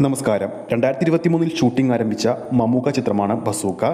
നമസ്കാരം. രണ്ടായിരത്തി ഇരുപത്തി മൂന്നിൽ ഷൂട്ടിംഗ് ആരംഭിച്ച മമ്മൂക്ക ചിത്രമാണ് ബസൂക്ക.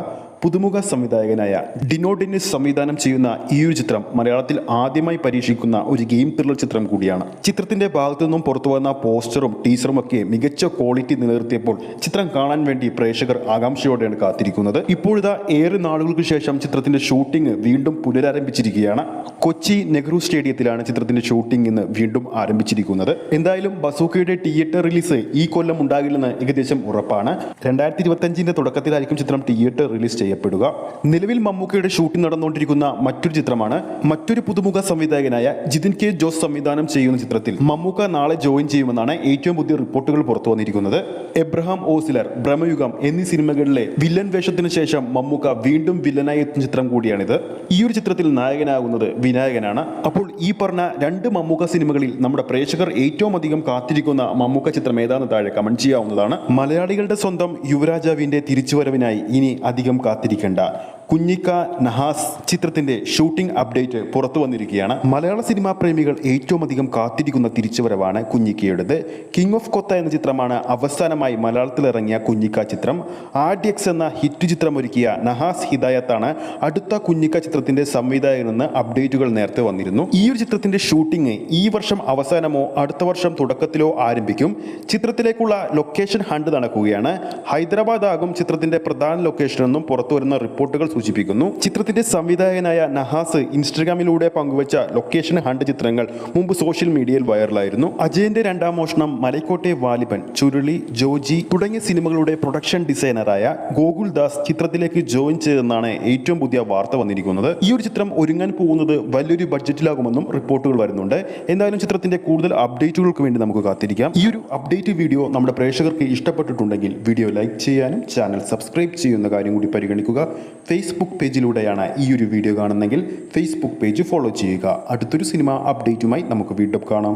പുതുമുഖ സംവിധായകനായ ഡിനോ ഡെന്നിസ് സംവിധാനം ചെയ്യുന്ന ഈ ഒരു ചിത്രം മലയാളത്തിൽ ആദ്യമായി പരീക്ഷിക്കുന്ന ഒരു ഗെയിം ത്രില്ലർ ചിത്രം കൂടിയാണ്. ചിത്രത്തിന്റെ ഭാഗത്തു നിന്നും പുറത്തു വന്ന പോസ്റ്ററും ടീസറും ഒക്കെ മികച്ച ക്വാളിറ്റി നിലനിർത്തിയപ്പോൾ ചിത്രം കാണാൻ വേണ്ടി പ്രേക്ഷകർ ആകാംക്ഷയോടെയാണ് കാത്തിരിക്കുന്നത്. ഇപ്പോഴിതാ ഏറെ നാളുകൾക്ക് ശേഷം ചിത്രത്തിന്റെ ഷൂട്ടിംഗ് വീണ്ടും പുനരാരംഭിച്ചിരിക്കുകയാണ്. കൊച്ചി നെഹ്റു സ്റ്റേഡിയത്തിലാണ് ചിത്രത്തിന്റെ ഷൂട്ടിംഗ് ഇന്ന് വീണ്ടും ആരംഭിച്ചിരിക്കുന്നത്. എന്തായാലും ബസൂക്കയുടെ തിയേറ്റർ റിലീസ് ഈ കൊല്ലം ഉണ്ടാകില്ലെന്ന് ഏകദേശം ഉറപ്പാണ്. രണ്ടായിരത്തി ഇരുപത്തഞ്ചിന്റെ തുടക്കത്തിലായിരിക്കും ചിത്രം തിയേറ്റർ റിലീസ് ചെയ്യപ്പെടുക. നിലവിൽ മമ്മൂക്കയുടെ ഷൂട്ടിംഗ് നടന്നുകൊണ്ടിരിക്കുന്ന മറ്റൊരു ചിത്രമാണ് മറ്റൊരു പുതുമുഖ സംവിധായകനായ ജിതിൻ കെ ജോസ് സംവിധാനം ചെയ്യുന്ന ചിത്രത്തിൽ മമ്മൂക്ക നാളെ ജോയിൻ ചെയ്യുമെന്നാണ് ഏറ്റവും പുതിയ റിപ്പോർട്ടുകൾ പുറത്തു വന്നിരിക്കുന്നത്. എബ്രഹാം ഓസിലർ ഭ്രമയുഗം എന്നീ സിനിമകളിലെ വില്ലൻ വേഷത്തിന് ശേഷം മമ്മൂക്ക വീണ്ടും വില്ലനായി എത്തുന്ന ചിത്രം കൂടിയാണിത്. ഈ ഒരു ചിത്രത്തിൽ നായകനാകുന്നത് വിനായകനാണ്. അപ്പോൾ ഈ പറഞ്ഞ രണ്ട് മമ്മൂക്ക സിനിമകളിൽ നമ്മുടെ പ്രേക്ഷകർ ഏറ്റവും അധികം കാത്തിരിക്കുന്ന മമ്മൂക്ക ചിത്രം ഏതാണെന്ന് താഴെ കമന്റ് ചെയ്യാവുന്നതാണ് മലയാളികളുടെ സ്വന്തം യുവരാജാവിന്റെ തിരിച്ചുവരവിനായി ഇനി അധികം കാത്തിരിക്കേണ്ട. കുഞ്ഞിക്ക നഹാസ് ചിത്രത്തിന്റെ ഷൂട്ടിംഗ് അപ്ഡേറ്റ് പുറത്തു വന്നിരിക്കുകയാണ്. മലയാള സിനിമാ പ്രേമികൾ ഏറ്റവും അധികം കാത്തിരിക്കുന്ന തിരിച്ചുവരവാണ് കുഞ്ഞിക്കയുടേത്. കിങ് ഓഫ് കൊത്ത എന്ന ചിത്രമാണ് അവസാനമായി മലയാളത്തിൽ ഇറങ്ങിയ കുഞ്ഞിക്ക ചിത്രം. ആർഡിയക്സ് എന്ന ഹിറ്റ് ചിത്രം ഒരുക്കിയ നഹാസ് ഹിദായത്താണ് അടുത്ത കുഞ്ഞിക്ക ചിത്രത്തിന്റെ സംവിധായകനെന്ന് അപ്ഡേറ്റുകൾ നേരത്തെ വന്നിരുന്നു. ഈ ഒരു ചിത്രത്തിന്റെ ഷൂട്ടിംഗ് ഈ വർഷം അവസാനമോ അടുത്ത വർഷം തുടക്കത്തിലോ ആരംഭിക്കും. ചിത്രത്തിലേക്കുള്ള ലൊക്കേഷൻ ഹണ്ട് നടക്കുകയാണ്. ഹൈദരാബാദ് ആകും ചിത്രത്തിന്റെ പ്രധാന ലൊക്കേഷൻ എന്നും പുറത്തുവരുന്ന റിപ്പോർട്ടുകൾ സൂചിപ്പിക്കുന്നു. ചിത്രത്തിന്റെ സംവിധായകനായ നഹാസ് ഇൻസ്റ്റഗ്രാമിലൂടെ പങ്കുവച്ച ലൊക്കേഷൻ ഹണ്ട് ചിത്രങ്ങൾ മുമ്പ് സോഷ്യൽ മീഡിയയിൽ വൈറലായിരുന്നു. അജയന്റെ രണ്ടാം മോഷണം മലൈക്കോട്ടെ വാലിബൻ ചുരുളി ജോജി തുടങ്ങിയ സിനിമകളുടെ പ്രൊഡക്ഷൻ ഡിസൈനറായ ഗോകുൽ ദാസ് ചിത്രത്തിലേക്ക് ജോയിൻ ചെയ്തെന്നാണ് ഏറ്റവും പുതിയ വാർത്ത വന്നിരിക്കുന്നത്. ഈ ഒരു ചിത്രം ഒരുങ്ങാൻ പോകുന്നത് വലിയൊരു ബഡ്ജറ്റിലാകുമെന്നും റിപ്പോർട്ടുകൾ വരുന്നുണ്ട്. എന്തായാലും ചിത്രത്തിന്റെ കൂടുതൽ അപ്ഡേറ്റുകൾക്ക് വേണ്ടി നമുക്ക് കാത്തിരിക്കാം. ഈ ഒരു അപ്ഡേറ്റ് വീഡിയോ നമ്മുടെ പ്രേക്ഷകർക്ക് ഇഷ്ടപ്പെട്ടിട്ടുണ്ടെങ്കിൽ വീഡിയോ ലൈക്ക് ചെയ്യാനും ചാനൽ സബ്സ്ക്രൈബ് ചെയ്യുന്ന കാര്യം കൂടി പരിഗണിക്കുക. ഫേസ്ബുക്ക് പേജിലൂടെയാണ് ഈ ഒരു വീഡിയോ കാണുന്നതെങ്കിൽ ഫേസ്ബുക്ക് പേജ് ഫോളോ ചെയ്യുക. അടുത്തൊരു സിനിമ അപ്ഡേറ്റുമായി നമുക്ക് വീണ്ടും കാണാം.